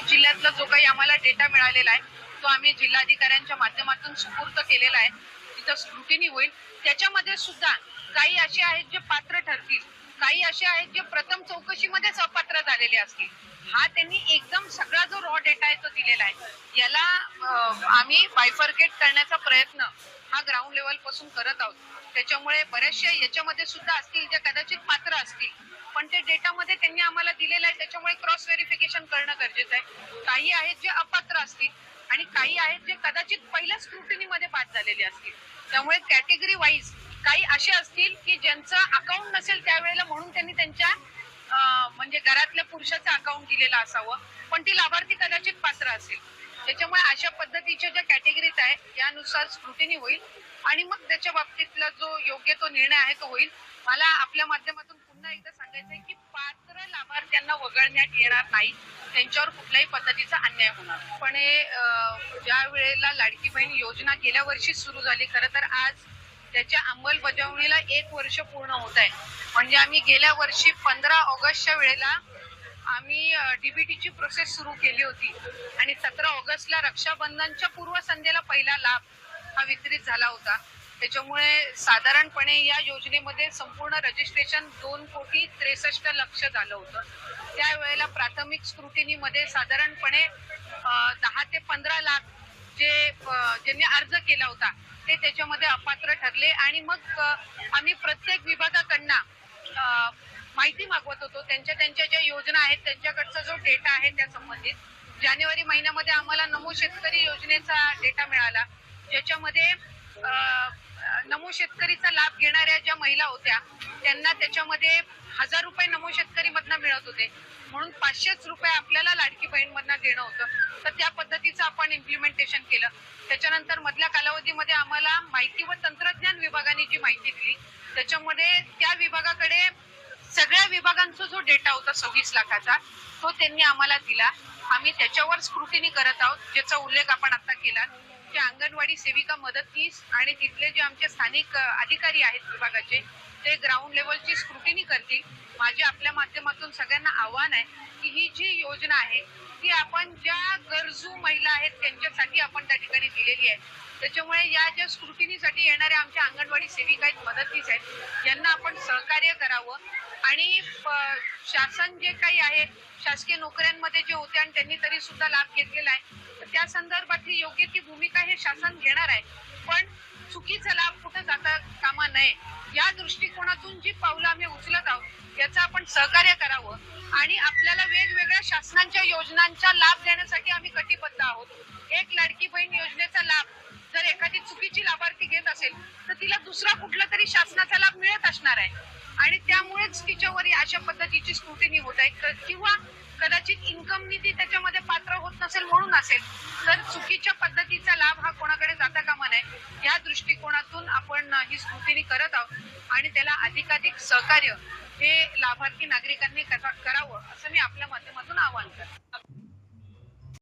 प्रत्येक जिल्ह्यातला जो काही आम्हाला डेटा मिळालेला आहे तो आम्ही जिल्हाधिकाऱ्यांच्या माध्यमातून सुपूर्त केलेला आहे. तिथं स्क्रुटिनी होईल. त्याच्यामध्ये सुद्धा काही असे आहेत जे पात्र ठरतील. काही असे आहेत जे प्रथम चौकशीमध्येच अपात्र झालेले असतील. हा त्यांनी एकदम सगळा जो रॉ डेटा आहे तो दिलेला आहे. याला आम्ही बायफर्केट करण्याचा प्रयत्न हा ग्राउंड लेवलपासून करत आहोत. त्याच्यामुळे बऱ्याचशा याच्यामध्ये सुद्धा असतील जे कदाचित पात्र असतील पण ते डेटामध्ये त्यांनी आम्हाला दिलेलं आहे त्याच्यामुळे क्रॉस व्हेरिफिकेशन करणं गरजेचं आहे. काही आहेत जे अपात्र असतील आणि काही आहेत जे कदाचित पहिल्या स्क्रुटिनीमध्ये पास झालेले असतील. त्यामुळे कॅटेगरी वाईज काही असे असतील की ज्यांचं अकाउंट नसेल त्यावेळेला म्हणून त्यांनी त्यांच्या म्हणजे घरातल्या पुरुषाचं अकाउंट दिलेलं असावं. पण ती लाभार्थी कदाचित पात्र असेल. त्याच्यामुळे अशा पद्धतीच्या ज्या कॅटेगरीज आहे यानुसार स्क्रुटिनी होईल. आणि मग त्याच्या बाबतीतला जो योग्य तो निर्णय आहे तो होईल. मला आपल्या माध्यमातून पुन्हा एकदा सांगायचं आहे की पात्र लाभार्थ्यांना वगळण्यात येणार नाही. त्यांच्यावर कुठल्याही पद्धतीचा अन्याय होणार पण हे, ज्या वेळेला लाडकी बहीण योजना गेल्या वर्षी सुरू झाली खरं तर आज त्याच्या अंमलबजावणीला एक वर्ष पूर्ण होत आहे. म्हणजे आम्ही गेल्या वर्षी पंधरा ऑगस्टच्या वेळेला आम्ही डीबीटीची प्रोसेस सुरू केली होती. आणि सतरा ऑगस्टला रक्षाबंधनच्या पूर्वसंध्येला पहिला लाभ हा वितरित झाला होता. त्याच्यामुळे साधारणपणे या योजनेमध्ये संपूर्ण रजिस्ट्रेशन दोन कोटी त्रेसष्ट लक्ष झालं होतं. त्यावेळेला प्राथमिक स्क्रुटिनीमध्ये साधारणपणे दहा ते पंधरा लाख जे ज्यांनी अर्ज केला होता ते त्याच्यामध्ये अपात्र ठरले. आणि मग आम्ही प्रत्येक विभागाकडनं माहिती मागवत होतो. त्यांच्या त्यांच्या ज्या योजना आहेत त्यांच्याकडचा जो डेटा आहे त्या संबंधित. जानेवारी महिन्यामध्ये आम्हाला नमो शेतकरी योजनेचा डेटा मिळाला. ज्याच्यामध्ये नमो शेतकरीचा लाभ घेणाऱ्या ज्या महिला होत्या त्यांना त्याच्यामध्ये हजार रुपये नमो शेतकरी मधनं मिळत होते. म्हणून पाचशेच रुपये आपल्याला लाडकी बहीण मधनं देणं होतं. तर त्या पद्धतीचं आपण इम्प्लिमेंटेशन केलं. त्याच्यानंतर मधल्या कालावधीमध्ये आम्हाला माहिती व तंत्रज्ञान विभागाने जी माहिती दिली त्याच्यामध्ये त्या विभागाकडे सगळ्या विभागांचा जो डेटा होता सव्वीस लाखाचा तो त्यांनी आम्हाला दिला. आम्ही त्याच्यावर स्क्रुटिनी करत आहोत ज्याचा उल्लेख आपण आता केला. की अंगणवाडी सेविका मदतनीस आणि तिथले जे आमचे स्थानिक अधिकारी आहेत विभागाचे ते ग्राउंड लेवलची स्क्रुटिनी करतील. माझे आपल्या माध्यमातून सगळ्यांना आव्हान आहे की ही जी योजना आहे ती आपण ज्या गरजू महिला आहेत त्यांच्यासाठी आपण त्या ठिकाणी दिलेली आहे. त्याच्यामुळे या ज्या स्क्रुटिनीसाठी येणाऱ्या आमच्या अंगणवाडी सेविका आहेत मदतनीस आहेत यांना आपण सहकार्य करावं. आणि शासन जे काही आहे शासकीय नोकऱ्यांमध्ये जे होते आणि त्यांनी तरी सुद्धा लाभ घेतलेला आहे तर त्या संदर्भातली योग्य ती भूमिका हे शासन घेणार आहे. पण चुकीचा लाभ कुठं जाता कामा नये या दृष्टिकोनातून जी पावलं आम्ही उचलत आहोत याचं आपण सहकार्य करावं आणि आपल्याला वेगवेगळ्या शासनांच्या योजनांचा लाभ देण्यासाठी आम्ही कटिबद्ध आहोत. एक लाडकी बहीण योजनेचा लाभ जर एखादी चुकीची लाभार्थी घेत असेल तर तिला दुसरा कुठला तरी शासनाचा लाभ मिळत असणार आहे. आणि त्यामुळेच तिच्यावरही अशा पद्धतीची स्क्रुटिनी होत आहे. क- किंवा कदाचित इन्कम निधी त्याच्यामध्ये पात्र होत नसेल म्हणून असेल तर चुकीच्या पद्धतीचा लाभ हा कोणाकडे जाता कामा नये. या दृष्टिकोनातून आपण ही स्क्रुटिनी करत आहोत आणि त्याला अधिकाधिक सहकार्य हे लाभार्थी नागरिकांनी करावं असं मी आपल्या माध्यमातून आवाहन करते.